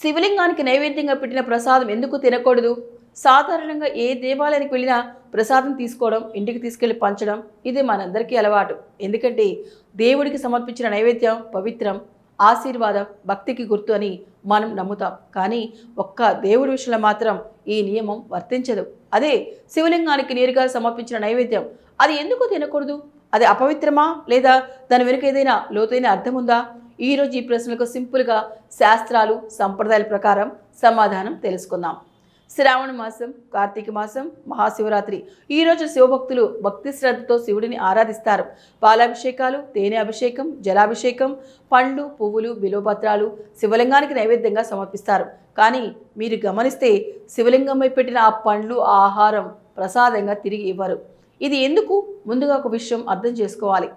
శివలింగానికి నైవేద్యంగా పెట్టిన ప్రసాదం ఎందుకు తినకూడదు? సాధారణంగా ఏ దేవాలయానికి వెళ్ళినా ప్రసాదం తీసుకోవడం ఇంటికి తీసుకెళ్ళి పంచడం ఇది మనందరికీ అలవాటు. ఎందుకంటే దేవుడికి సమర్పించిన నైవేద్యం పవిత్రం ఆశీర్వాదం భక్తికి గుర్తు అని మనం నమ్ముతాం. కానీ ఒక్క దేవుడి విషయంలో మాత్రం ఈ నియమం వర్తించదు. అదే శివలింగానికి నేరుగా సమర్పించిన నైవేద్యం అది ఎందుకు తినకూడదు? అది అపవిత్రమా? లేదా దాని వెనుక ఏదైనా లోతైన అర్థం ఉందా? ఈరోజు ఈ ప్రశ్నలకు సింపుల్గా శాస్త్రాలు సంప్రదాయాల ప్రకారం సమాధానం తెలుసుకుందాం. శ్రావణ మాసం కార్తీక మాసం మహాశివరాత్రి. ఈరోజు శివభక్తులు భక్తి శ్రద్ధతో శివుడిని ఆరాధిస్తారు. పాలాభిషేకాలు తేనె అభిషేకం జలాభిషేకం పండ్లు పువ్వులు బిలోపత్రాలు శివలింగానికి నైవేద్యంగా సమర్పిస్తారు. కానీ మీరు గమనిస్తే శివలింగంపై పెట్టిన ఆ పండ్లు ఆహారం ప్రసాదంగా తిరిగి ఇవ్వరు. ఇది ఎందుకు? ముందుగా ఒక విషయం అర్థం చేసుకోవాలి.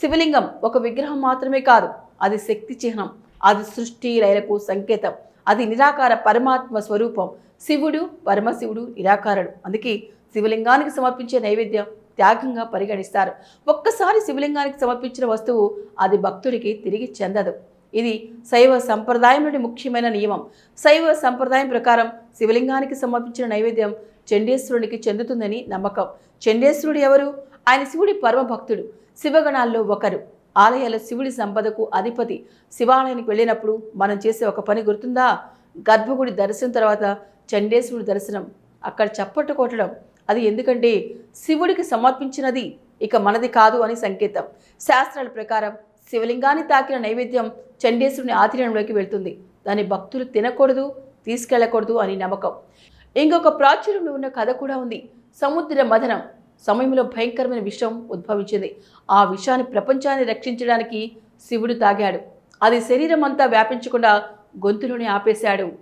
శివలింగం ఒక విగ్రహం మాత్రమే కాదు అది శక్తి చిహ్నం అది సృష్టి లయలకు సంకేతం అది నిరాకార పరమాత్మ స్వరూపం. శివుడు పరమశివుడు నిరాకారుడు. అందుకే శివలింగానికి సమర్పించే నైవేద్యం త్యాగంగా పరిగణిస్తారు. ఒక్కసారి శివలింగానికి సమర్పించిన వస్తువు అది భక్తుడికి తిరిగి చెందదు. ఇది శైవ సంప్రదాయంలోని ముఖ్యమైన నియమం. శైవ సంప్రదాయం ప్రకారం శివలింగానికి సమర్పించిన నైవేద్యం చండేశ్వరునికి చెందుతుందని నమ్మకం. చండేశ్వరుడు ఎవరు? ఆయన శివుడి పరమభక్తుడు. శివగణాల్లో ఒకరు. ఆలయాల శివుడి సంపదకు అధిపతి శివాలయానికి వెళ్ళినప్పుడు మనం చేసే ఒక పని గుర్తుందా? గర్భగుడి దర్శనం తర్వాత చండేశ్వరుడి దర్శనం. అక్కడ చప్పట్టు కొట్టడం. అది ఎందుకంటే శివుడికి సమర్పించినది ఇక మనది కాదు అని సంకేతం. శాస్త్రాల ప్రకారం శివలింగాన్ని తాకిన నైవేద్యం చండేశ్వరుని ఆధీనంలోకి వెళ్తుంది. దాన్ని భక్తులు తినకూడదు తీసుకెళ్ళకూడదు అని నమ్మకం. ఇంకొక ప్రాచుర్యంలో ఉన్న కథ కూడా ఉంది. సముద్ర మదనం. సమయంలో భయంకరమైన విషం ఉద్భవించింది. ఆ విషాన్ని ప్రపంచాన్ని రక్షించడానికి శివుడు తాగాడు. అది శరీరం అంతా వ్యాపించకుండా గొంతులోనే ఆపేశాడు.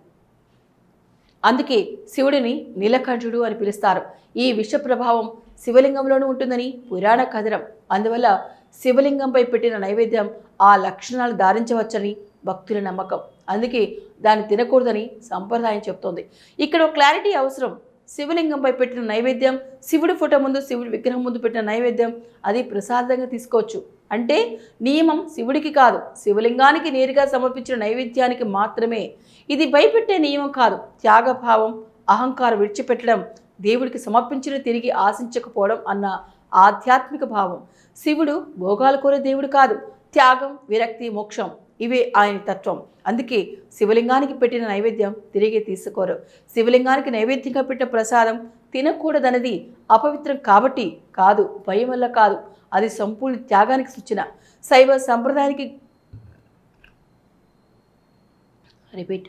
అందుకే శివుడిని నీలకంఠుడు అని పిలుస్తారు. ఈ విష ప్రభావం శివలింగంలోనూ ఉంటుందని పురాణ కథనం. అందువల్ల శివలింగంపై పెట్టిన నైవేద్యం ఆ లక్షణాలు ధారించవచ్చని భక్తుల నమ్మకం. అందుకే దాన్ని తినకూడదని సంప్రదాయం చెప్తోంది ఇక్కడ క్లారిటీ అవసరం. శివలింగంపై పెట్టిన నైవేద్యం శివుడి ఫోటో ముందు శివుడి విగ్రహం ముందు పెట్టిన నైవేద్యం అది ప్రసాదంగా తీసుకోవచ్చు. అంటే నియమం శివుడికి కాదు శివలింగానికి నేరుగా సమర్పించిన నైవేద్యానికి మాత్రమే. ఇది భయపెట్టే నియమం కాదు. త్యాగభావం అహంకారం విడిచిపెట్టడం దేవుడికి సమర్పించిన తిరిగి ఆశించకపోవడం అన్న ఆధ్యాత్మిక భావం. శివుడు భోగాలు కోరే దేవుడు కాదు. త్యాగం విరక్తి మోక్షం. ఇవే ఆయన తత్వం. అందుకే శివలింగానికి పెట్టిన నైవేద్యం తిరిగి తీసుకోరు. శివలింగానికి నైవేద్యంగా పెట్టిన ప్రసాదం తినకూడదన్నది అపవిత్రం కాబట్టి కాదు భయం వల్ల కాదు. అది సంపూర్ణ త్యాగానికి సూచన. శైవ సంప్రదాయానికి రిపీట్.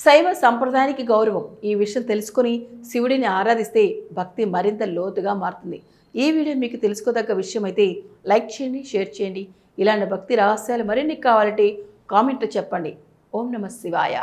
శైవ సంప్రదాయానికి గౌరవం. ఈ విషయం తెలుసుకొని శివుడిని ఆరాధిస్తే భక్తి మరింత లోతుగా మారుతుంది. ఈ వీడియో మీకు తెలుసుకోదగ్గ విషయం అయితే లైక్ చేయండి షేర్ చేయండి. ఇలాంటి భక్తి రహస్యాలు మరిన్ని కావాలంటే కామెంట్లో చెప్పండి. ఓం నమ శివాయ.